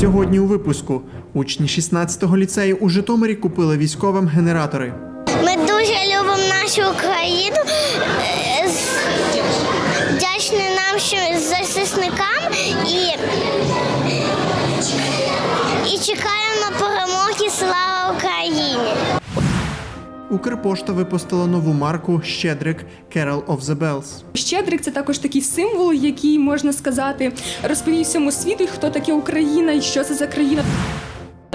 Сьогодні у випуску учні 16-го ліцею у Житомирі купили військовим генератори. Ми дуже любимо нашу Україну. Вдячні нам що захисникам і, і чекаємо на перемоги. Слава Україні! Укрпошта випустила нову марку Щедрик Carol of the Bells. Щедрик це також такий символ, який можна сказати, розповів всьому світу, хто таке Україна і що це за країна.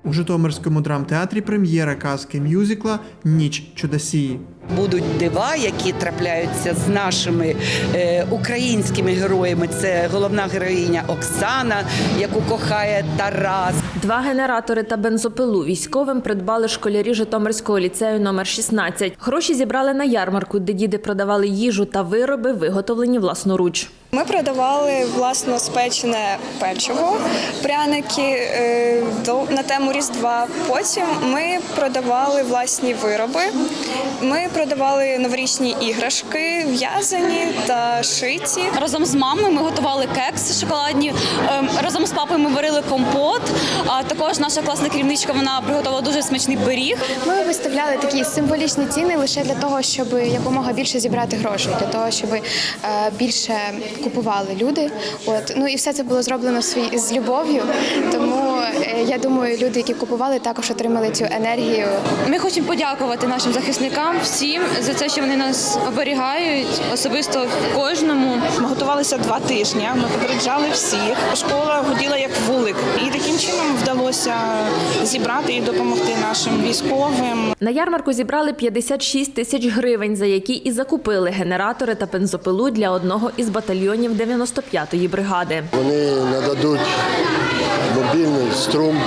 У Житомирському драмтеатрі прем'єра казки мюзикла Ніч чудосії. Будуть дива, які трапляються з нашими е, українськими героями. Це головна героїня Оксана, яку кохає Тарас. Два генератори та бензопилу військовим придбали школярі Житомирського ліцею номер 16. Гроші зібрали на ярмарку, де діди продавали їжу та вироби, виготовлені власноруч. Ми продавали власно спечене печиво, пряники е, до- на тему Різдва. Потім ми продавали власні вироби. Ми продавали новорічні іграшки, в'язані та шиті. Разом з мамою ми готували кекси шоколадні. ем, Разом з папою ми варили компот. А також наша класна керівничка вона приготувала дуже смачний пиріг. Ми виставляли такі символічні ціни лише для того, щоб якомога більше зібрати грошей, для того, щоб е, більше купували люди. От ну і все це було зроблено свій з любов'ю. Тому я думаю, люди, які купували, також отримали цю енергію. Ми хочемо подякувати нашим захисникам всім за те, що вони нас оберігають, особисто кожному. Ми готувалися два тижні. Ми попереджали всіх. Школа гуділа як вулик, і таким чином вдалося зібрати і допомогти нашим військовим. На ярмарку зібрали 56 тисяч гривень, за які і закупили генератори та бензопилу для одного із батальйонів 95-ї бригади. Вони нададуть мобільний струм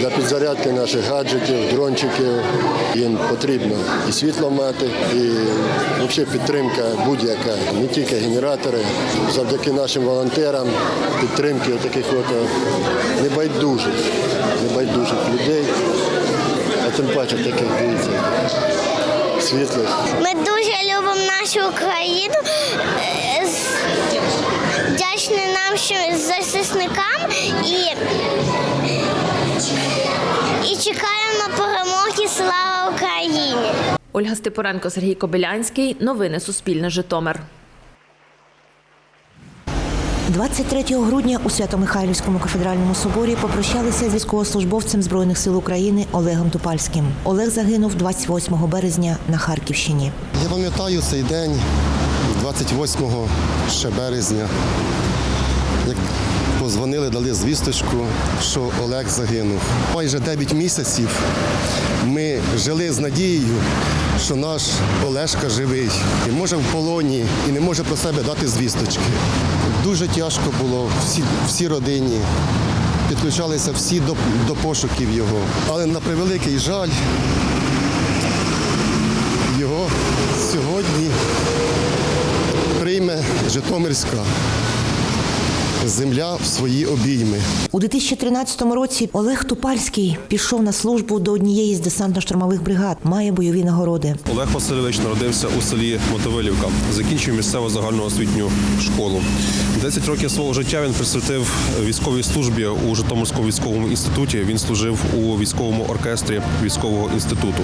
для підзарядки наших гаджетів, дрончиків. Їм потрібно і світло мати, і взагалі підтримка будь-яка, не тільки генератори. Завдяки нашим волонтерам, підтримки таких от е, небайдужих, небайдужих людей, а тим паче таких дивіться, світлих. Ми дуже любимо нашу Україну. Вдячні нашим захисникам і, і чекаємо на перемоги. Слава Україні! Ольга Степоренко, Сергій Кобилянський. Новини Суспільне Житомир. 23 грудня у Свято-Михайлівському кафедральному соборі попрощалися з військовослужбовцем Збройних сил України Олегом Тупальським. Олег загинув 28 березня на Харківщині. Я пам'ятаю цей день, 28 ще березня, позвонили, дали звісточку, що Олег загинув. Майже 9 місяців ми жили з надією, що наш Олешка живий і може в полоні, і не може про себе дати звісточки. Дуже тяжко було всі, всі родині. Підключалися всі до, до пошуків його. Але на превеликий жаль, його сьогодні прийме Житомирська земля в свої обійми. У 2013 році Олег Тупальський пішов на службу до однієї з десантно-штурмових бригад. Має бойові нагороди. Олег Васильович народився у селі Мотовилівка, закінчив місцеву загальноосвітню школу. 10 років свого життя він присвятив військовій службі у Житомирському військовому інституті. Він служив у військовому оркестрі військового інституту.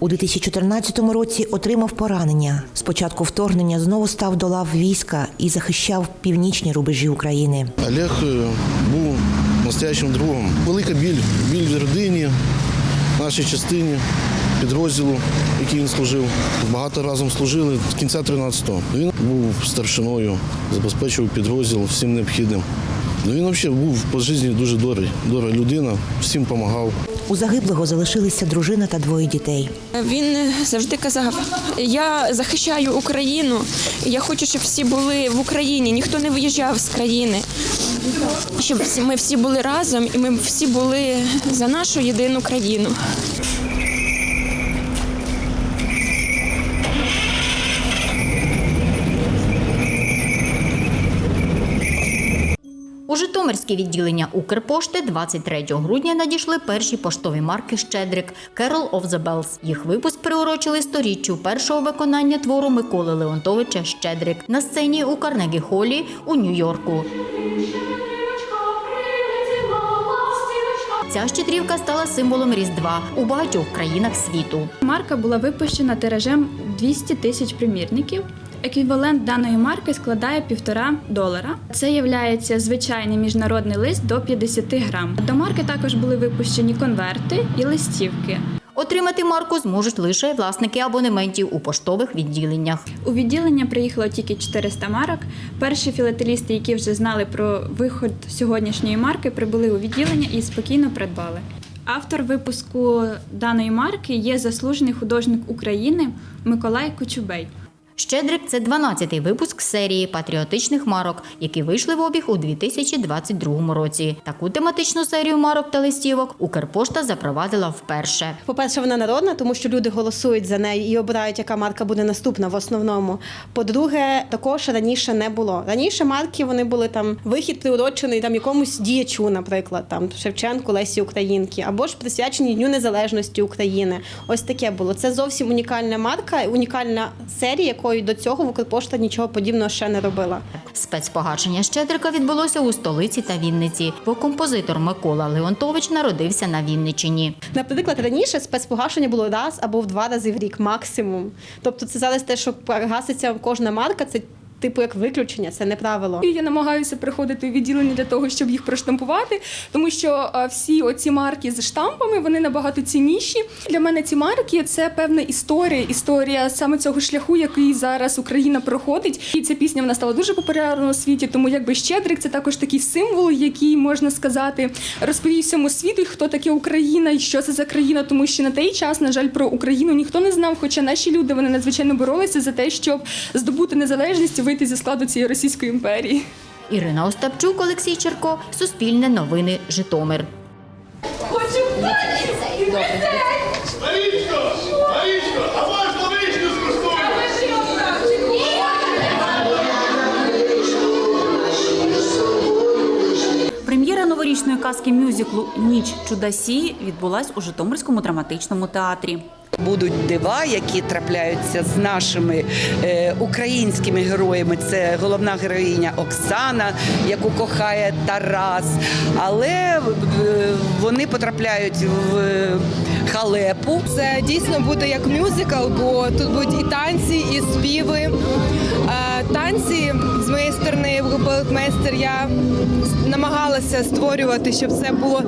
У 2014 році отримав поранення. Спочатку вторгнення знову став до лав війська і захищав північні рубежі України. Олег е, був настоящим другом. Велика біль, біль в родині, нашій частині, підрозділу, який він служив. Багато разом служили з кінця 13-го. Він був старшиною, забезпечував підрозділ всім необхідним. Ну, Він взагалі був по житті дуже добрий, добра людина, всім допомагав. У загиблого залишилися дружина та двоє дітей. Він завжди казав: я захищаю Україну. Я хочу, щоб всі були в Україні, ніхто не виїжджав з країни. Щоб ми всі були разом і ми всі були за нашу єдину країну. Житомирське відділення Укрпошти 23 грудня надійшли перші поштові марки Щедрик Carol of the Bells. Їх випуск приурочили сторіччю першого виконання твору Миколи Леонтовича Щедрик на сцені у Карнегі Холі у Нью-Йорку. Ця щедрівка стала символом Різдва у багатьох країнах світу. Марка була випущена тиражем 200 тисяч примірників. Еквівалент даної марки складає півтора долара. Це є звичайний міжнародний лист до 50 грам. До марки також були випущені конверти і листівки. Отримати марку зможуть лише власники абонементів у поштових відділеннях. У відділення приїхало тільки 400 марок. Перші філателісти, які вже знали про виход сьогоднішньої марки, прибули у відділення і спокійно придбали. Автор випуску даної марки є заслужений художник України Миколай Кочубей. Щедрик це 12-й випуск серії патріотичних марок, які вийшли в обіг у 2022 році. Таку тематичну серію марок та листівок Укрпошта запровадила вперше. По-перше, вона народна, тому що люди голосують за неї і обирають, яка марка буде наступна в основному. По-друге, також раніше не було. Раніше марки вони були там вихід приурочений там якомусь діячу, наприклад, там Шевченку, Лесі Українки, або ж присвячені Дню Незалежності України. Ось таке було. Це зовсім унікальна марка, унікальна серія, якої до цього в Укрпошта нічого подібного ще не робила. Спецпогашення Щедрика відбулося у столиці та Вінниці, бо композитор Микола Леонтович народився на Вінниччині. Наприклад, раніше спецпогашення було раз або в два рази в рік максимум. Тобто, це зараз те, що гаситься кожна марка, це типу як виключення, це не правило. І я намагаюся приходити у відділення для того, щоб їх проштампувати, тому що всі оці марки з штампами вони набагато цінніші. Для мене ці марки це певна історія, історія саме цього шляху, який зараз Україна проходить. І ця пісня вона стала дуже популярною у світі. Тому якби щедрик це також такий символ, який можна сказати розповів всьому світу, хто таке Україна і що це за країна, тому що на той час, на жаль, про Україну ніхто не знав. Хоча наші люди вони надзвичайно боролися за те, щоб здобути незалежність вийти зі складу цієї Російської імперії. Ірина Остапчук, Олексій Черко, Суспільне новини, Житомир. Марічко! А Прем'єра новорічної казки мюзиклу Ніч чудасії відбулась у Житомирському драматичному театрі. Будуть дива, які трапляються з нашими е, українськими героями. Це головна героїня Оксана, яку кохає Тарас. Але е, вони потрапляють в е, халепу. Це дійсно буде як мюзикл, бо тут будуть і танці, і співи. Танці з моєї сторони, як балетмейстер, я намагалася створювати, щоб це було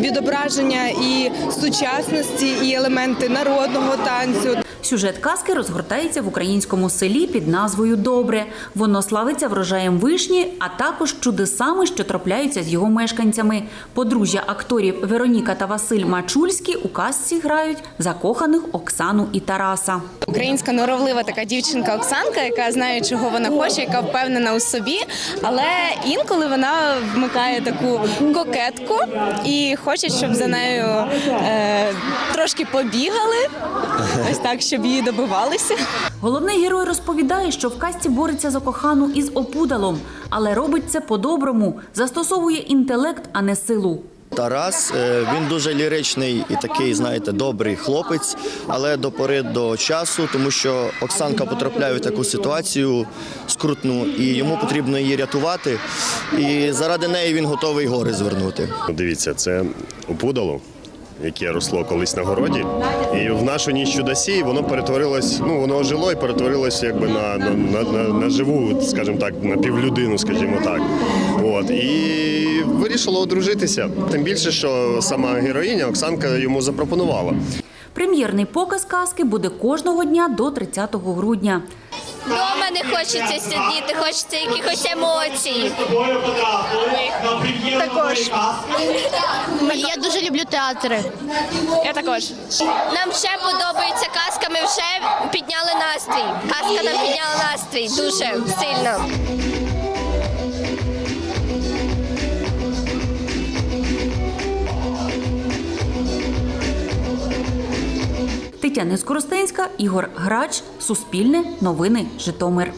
відображення і сучасності, і елементи народного танцю. Сюжет казки розгортається в українському селі під назвою Добре. Воно славиться врожаєм вишні, а також чудесами, що трапляються з його мешканцями. Подружжя акторів Вероніка та Василь Мачульські у казці грають закоханих Оксану і Тараса. Українська норовлива така дівчинка Оксанка, яка знає, чого вона хоче, яка впевнена у собі, але інколи вона вмикає таку кокетку і хоче, щоб за нею е, трошки побігали, ось так, щоб її добивалися. Головний герой розповідає, що в казці бореться за кохану із опудалом, але робить це по-доброму, застосовує інтелект, а не силу. Тарас е, він дуже ліричний і такий, знаєте, добрий хлопець, але до пори до часу, тому що Оксанка потрапляє в таку ситуацію скрутну, і йому потрібно її рятувати. І заради неї він готовий гори звернути. Дивіться, це опудало, яке росло колись на городі. І в нашу ніч чудосії воно перетворилось, ну воно ожило і перетворилось якби на, на, на, на, на живу, скажімо так, на півлюдину, скажімо так. От. І вирішило одружитися. Тим більше, що сама героїня Оксанка йому запропонувала. Прем'єрний показ казки буде кожного дня до 30 грудня. Дома не хочеться сидіти, хочеться якихось емоцій. Також. Я дуже люблю театри. Я також. Нам ще подобається казка, ми вже підняли настрій. Казка нам підняла настрій дуже сильно. Тетяна Скоростенська, Ігор Грач, Суспільне, Новини, Житомир.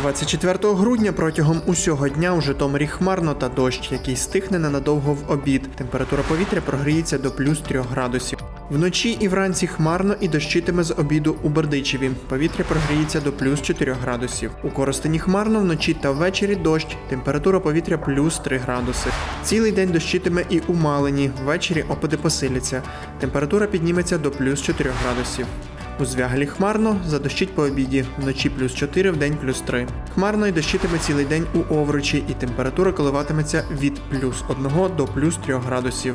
24 грудня протягом усього дня у Житомирі хмарно та дощ, який стихне ненадовго в обід. Температура повітря прогріється до плюс 3 градусів. Вночі і вранці хмарно і дощитиме з обіду у Бердичеві. Повітря прогріється до плюс 4 градусів. У Коростені хмарно вночі та ввечері дощ. Температура повітря плюс 3 градуси. Цілий день дощитиме і у Малині. Ввечері опади посиляться. Температура підніметься до плюс 4 градусів. У звягелі хмарно, задощить по обіді, вночі плюс 4, вдень плюс 3. Хмарно й дощитиме цілий день у Овручі, і температура коливатиметься від плюс 1 до плюс 3 градусів.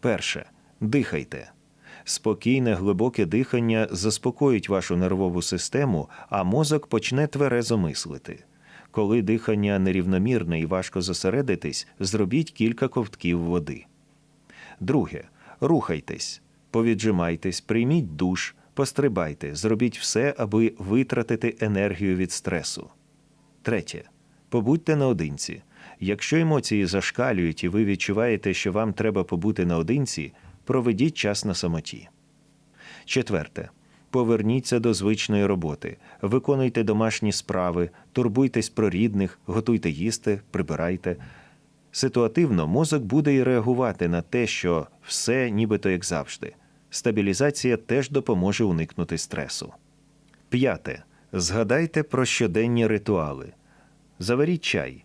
Перше. Дихайте. Спокійне глибоке дихання заспокоїть вашу нервову систему, а мозок почне тверезо мислити. Коли дихання нерівномірне і важко зосередитись, зробіть кілька ковтків води. Друге. Рухайтесь, повіджимайтесь, прийміть душ, пострибайте, зробіть все, аби витратити енергію від стресу. Третє. Побудьте наодинці. Якщо емоції зашкалюють і ви відчуваєте, що вам треба побути наодинці, проведіть час на самоті. Четверте. Поверніться до звичної роботи, виконуйте домашні справи, турбуйтесь про рідних, готуйте їсти, прибирайте. Ситуативно мозок буде і реагувати на те, що все нібито як завжди. Стабілізація теж допоможе уникнути стресу. П'яте. Згадайте про щоденні ритуали. Заваріть чай,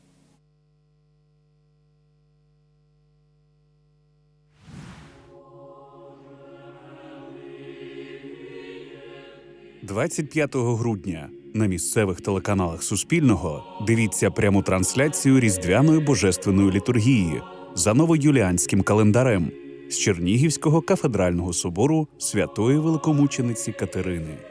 25 грудня на місцевих телеканалах Суспільного дивіться пряму трансляцію Різдвяної божественної літургії за новоюліанським календарем з Чернігівського кафедрального собору святої великомучениці Катерини.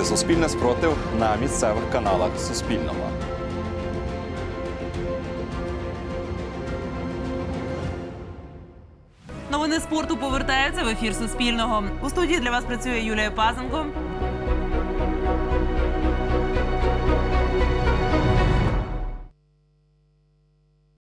Дивіться Суспільне спротив на місцевих каналах Суспільного. Новини спорту повертаються в ефір Суспільного. У студії для вас працює Юлія Пазенко.